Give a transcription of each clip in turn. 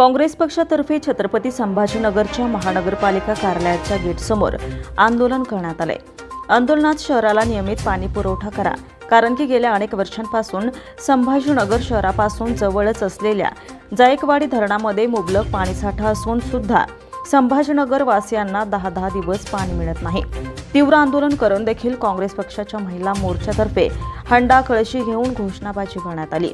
काँग्रेस पक्षातर्फे छत्रपती संभाजीनगरच्या महानगरपालिका कार्यालयाच्या गेटसमोर आंदोलन करण्यात आले आंदोलनात शहराला नियमित पाणी पुरवठा करा कारण की गेल्या अनेक वर्षांपासून संभाजीनगर शहरापासून जवळच असलेल्या जायकवाडी धरणामध्ये मुबलक पाणीसाठा असून सुद्धा संभाजीनगर वासियांना दहा दहा दिवस पाणी मिळत नाही. तीव्र आंदोलन करून देखील काँग्रेस पक्षाच्या महिला मोर्चातर्फे हंडा कळशी घेऊन घोषणाबाजी करण्यात आली.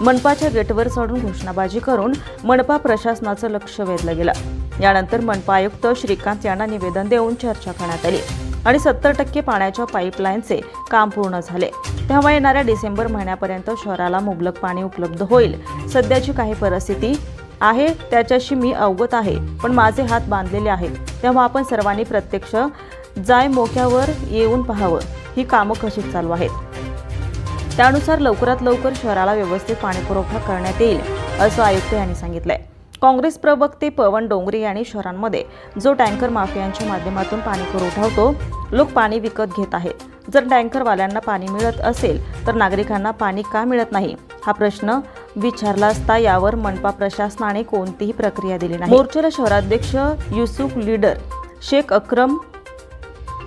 मनपाच्या गेटवर चढून घोषणाबाजी करून मनपा प्रशासनाचं लक्ष वेधलं गेलं. यानंतर मनपा आयुक्त श्रीकांत यांना निवेदन देऊन चर्चा करण्यात आली आणि सत्तर टक्के पाण्याच्या पाईपलाईनचे काम पूर्ण झाले. तेव्हा येणाऱ्या डिसेंबर महिन्यापर्यंत शहराला मुबलक पाणी उपलब्ध होईल. सध्याची काही परिस्थिती आहे त्याच्याशी मी अवगत आहे पण माझे हात बांधलेले आहेत. तेव्हा आपण सर्वांनी प्रत्यक्ष जाय मोक्यावर येऊन पाहावं. ही कामं कशी चालू आहेत? त्यानुसार लवकरात लवकर शहराला व्यवस्थित पाणीपुरवठा करण्यात येईल असं आयुक्त यांनी सांगितलंय. काँग्रेस प्रवक्ते पवन डोंगरे यांनी शहरांमध्ये जो टँकर माफियांच्या माध्यमातून पाणी पुरवठा होतो लोक पाणी विकत घेत आहेत. जर टँकरवाल्यांना पाणी मिळत असेल तर नागरिकांना पाणी का मिळत नाही? हा प्रश्न विचारला असता यावर मनपा प्रशासनाने कोणतीही प्रक्रिया दिली नाही. मोर्चाला शहराध्यक्ष युसुफ लीडर शेख अक्रम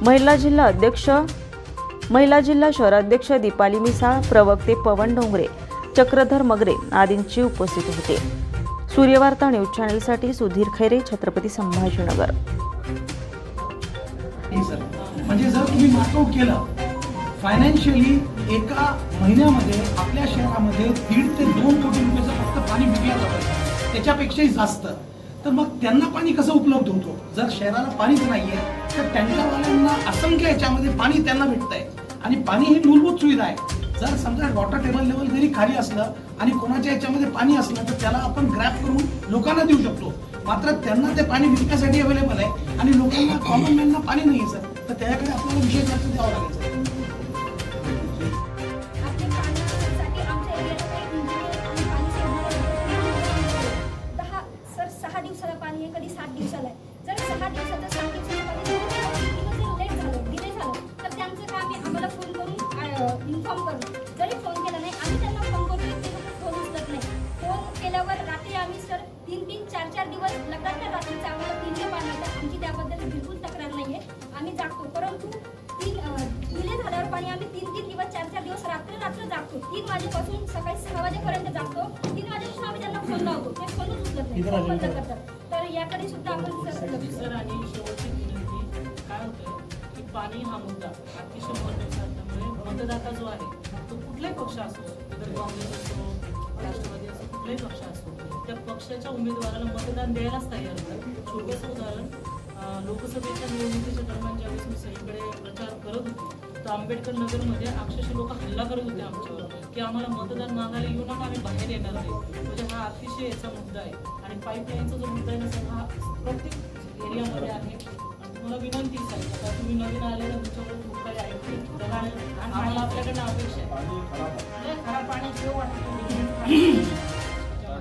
महिला जिल्हा अध्यक्ष महिला जिल्हा शहराध्यक्ष दीपाली मिसाळ प्रवक्ते पवन डोंगरे चक्रधर मगरे आदींची उपस्थित होते. सूर्यवार्ता न्यूज चॅनेलसाठी सुधीर खैरे छत्रपती संभाजीनगर. म्हणजे जर तुम्ही मार्कआउट केलं फायनान्शियली एका महिन्यामध्ये आपल्या शहरामध्ये दीड ते दोन कोटी रुपयाचं फक्त पाणी विकलं जातं. त्याच्यापेक्षाही जास्त. तर मग त्यांना पाणी कसं उपलब्ध होतो? जर शहराला पाणीच नाहीये तर टँकरवाल्यांना असंख्य याच्यामध्ये पाणी त्यांना भेटत आहे आणि पाणी ही मूलभूत सुविधा आहे. जर समजा वॉटर टेबल लेवल जरी खाली असलं आणि कोणाच्या याच्यामध्ये पाणी असलं तर त्याला आपण ग्रॅप करून लोकांना देऊ शकतो. मात्र त्यांना ते पाणी विकण्यासाठी अवेलेबल आहे आणि लोकांना कॉमन मॅनला पाणी नाही आहे सर तर त्याच्याकडे आपल्याला विशेष लक्ष द्यावं लागेल तीन तीन चार चार दिवस लगातार रात्रीचं आम्हाला तीन ते पाणी येतं आमची त्याबद्दल बिलकुल तक्रार नाही आहे आम्ही जागतो. परंतु तीन डिले झाल्यावर पाणी आम्ही तीन तीन दिवस चार चार दिवस रात्र रात्र जागतो. तीन वाजेपासून सकाळी सहा वाजेपर्यंत जागतो. तीन वाजेपासून आम्ही त्यांना फोन लावतो. ते फोनच उचलत नाही. फोन बंद? करतात. तर याकडे सुद्धा आपण सर आणि शेवटची विनंती काय होतंय की पाणी हा मुद्दा अतिशय महत्त्वाचा आहे. त्यामुळे मतदाता जो आहे तो कुठलाही पक्ष असो इतर काँग्रेस असो राष्ट्रवादी असो कुठलाही पक्ष असो त्या पक्षाच्या उमेदवाराला मतदान द्यायलाच तयार होतं. छोटंसं उदाहरण लोकसभेच्या निवडणुकीच्या दरम्यान ज्यावेळेस मी सगळीकडे प्रचार करत होते तर आंबेडकर नगरमध्ये अक्षरशः लोक हल्ला करत होते आमच्यावर की आम्हाला मतदान मागायला येऊ नका आम्ही बाहेर येणार नाही. म्हणजे हा अतिशय याचा मुद्दा आहे. आणि पाईपलाईनचा जो मुद्दा आहे ना हा प्रत्येक एरियामध्ये आहे. तुम्हाला विनंतीच आहे आता तुम्ही नवीन आले ना तुमच्याकडे खूप काही ऐकतील आम्हाला आपल्याकडनं अपेक्षा आहे. खराब पाणी घेऊ वाटतं.